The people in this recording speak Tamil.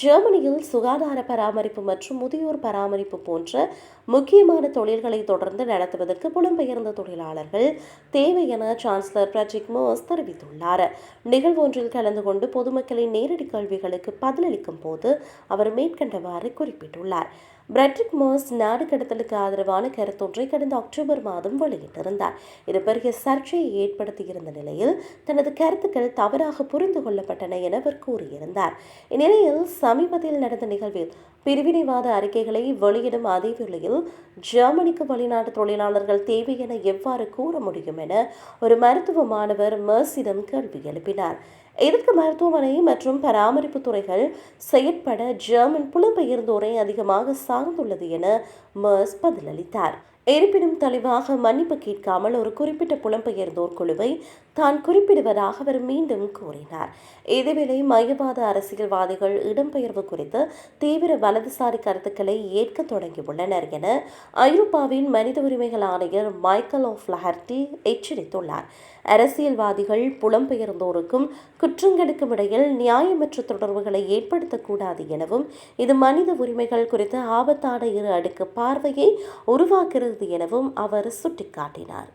ஜெர்மனியில் சுகாதார பராமரிப்பு மற்றும் முதியோர் பராமரிப்பு போன்ற முக்கியமான தொழில்களை தொடர்ந்து நடத்துவதற்கு புலம்பெயர்ந்த தொழிலாளர்கள் தேவை என சான்சலர் பிரஜிக் மோஸ் தெரிவித்துள்ளார். நிகழ்வொன்றில் கலந்து கொண்டு பொதுமக்களின் நேரடி கேள்விகளுக்கு பதிலளிக்கும் போது அவர் மேற்கண்டவாறு குறிப்பிட்டுள்ளார். பிரெட்ரிக் மோஸ் நாடு கடத்தலுக்கு ஆதரவான கருத்தொன்றை கடந்த அக்டோபர் மாதம் வெளியிட்டிருந்தார். இது பெரிய சர்ச்சையை ஏற்படுத்தியிருந்த நிலையில் தனது கருத்துக்கள் தவறாக புரிந்து கொள்ளப்பட்டன என அவர் கூறியிருந்தார். இந்நிலையில் சமீபத்தில் நடந்த நிகழ்வில் பிரிவினைவாத அறிக்கைகளை வெளியிடும் அதே வேளையில் ஜெர்மனிக்கு வெளிநாட்டு தொழிலாளர்கள் தேவை என எவ்வாறு கூற முடியும் என ஒரு மருத்துவ மாணவர் மர்சிடம் கேள்வி எழுப்பினார். இதற்கு மருத்துவமனை மற்றும் பராமரிப்பு துறைகள் செயற்பட ஜெர்மன் புலம்பெயர்ந்தோரை அதிகமாக சார்ந்துள்ளது என மர்ஸ் பதிலளித்தார். இருப்பினும் தெளிவாக மன்னிப்பு கேட்காமல் ஒரு குறிப்பிட்ட புலம்பெயர்ந்தோர் குழுவை தான் குறிப்பிடுவதாக அவர் மீண்டும் கூறினார். இதேவேளை மையவாத அரசியல்வாதிகள் இடம்பெயர்வு குறித்து தீவிர வலதுசாரி கருத்துக்களை ஏற்க தொடங்கியுள்ளனர் என ஐரோப்பாவின் மனித உரிமைகள் ஆணையர் மைக்கேல் ஆஃப் லஹர்டி எச்சரித்துள்ளார். அரசியல்வாதிகள் புலம்பெயர்ந்தோருக்கும் குற்றங்களுக்கும் இடையில் நியாயமற்ற தொடர்புகளை ஏற்படுத்தக்கூடாது எனவும் இது மனித உரிமைகள் குறித்து ஆபத்தான இரு அடுக்கு பார்வையை உருவாக்குகிறது எனவும் அவர் சுட்டிக்காட்டினார்.